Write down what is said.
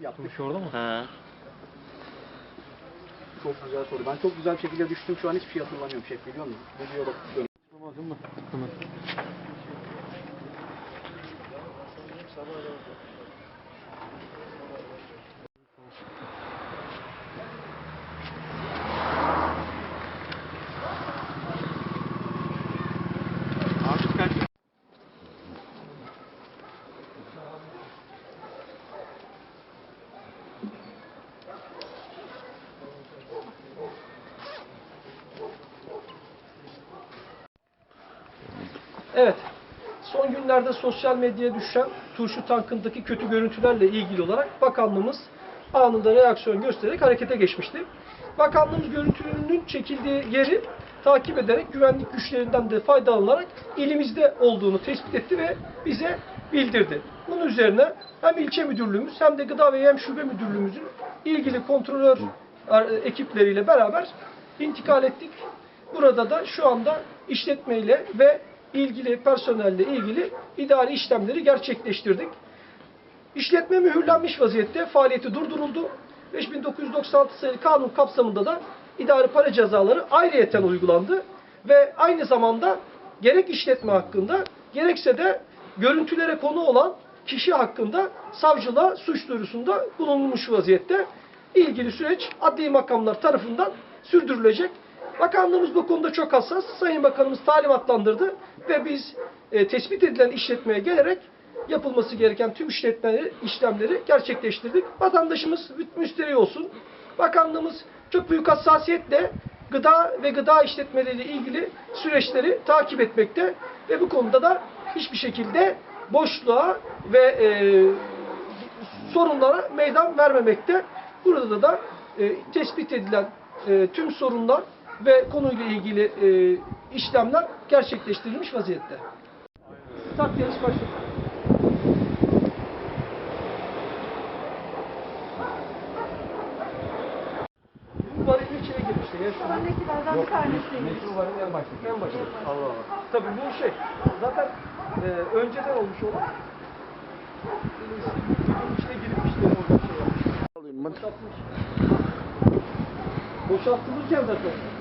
yaptık. Turşu orada mı? Ha. Çok güzel soru. Ben çok güzel bir şekilde düştüm. Şu an hiçbir şey hatırlamıyorum şef biliyor musun? Videoya bakıp dön. Tutmadın mı? Evet. Son günlerde sosyal medyaya düşen turşu tankındaki kötü görüntülerle ilgili olarak bakanlığımız anında reaksiyon göstererek harekete geçmişti. Bakanlığımız görüntünün çekildiği yeri takip ederek güvenlik güçlerinden de faydalanarak ilimizde olduğunu tespit etti ve bize bildirdi. Bunun üzerine hem ilçe müdürlüğümüz hem de gıda ve yem şube müdürlüğümüzün ilgili kontrolör e, ekipleriyle beraber intikal ettik. Burada da şu anda işletmeyle ve ilgili personelle ilgili idari işlemleri gerçekleştirdik. İşletme mühürlenmiş vaziyette faaliyeti durduruldu. 5996 sayılı kanun kapsamında da idari para cezaları ayrıyeten uygulandı ve aynı zamanda gerek işletme hakkında gerekse de görüntülere konu olan kişi hakkında savcılığa suç duyurusunda bulunmuş vaziyette. İlgili süreç adli makamlar tarafından sürdürülecek. Bakanlığımız bu konuda çok hassas. Sayın Bakanımız talimatlandırdı ve biz e, tespit edilen işletmeye gelerek yapılması gereken tüm işletmeleri, işlemleri gerçekleştirdik. Vatandaşımız mü- müşteri olsun. Bakanlığımız çok büyük hassasiyetle gıda ve gıda işletmeleriyle ilgili süreçleri takip etmekte ve bu konuda da hiçbir şekilde boşluğa ve e, sorunlara meydan vermemekte. Burada da e, tespit edilen e, tüm sorunlar ve konuyla ilgili e, işlemler gerçekleştirilmiş vaziyette. Start yarış başladı. Bu varil içine girmişti. Ya şu Öndekilerden bir tanesiymiş. Meşhur varil en başta. En başta. Allah Allah. Tabii bu şey zaten e, önceden olmuş olan e, içine girip işte orada şey yapmış. Boşaltılırken zaten.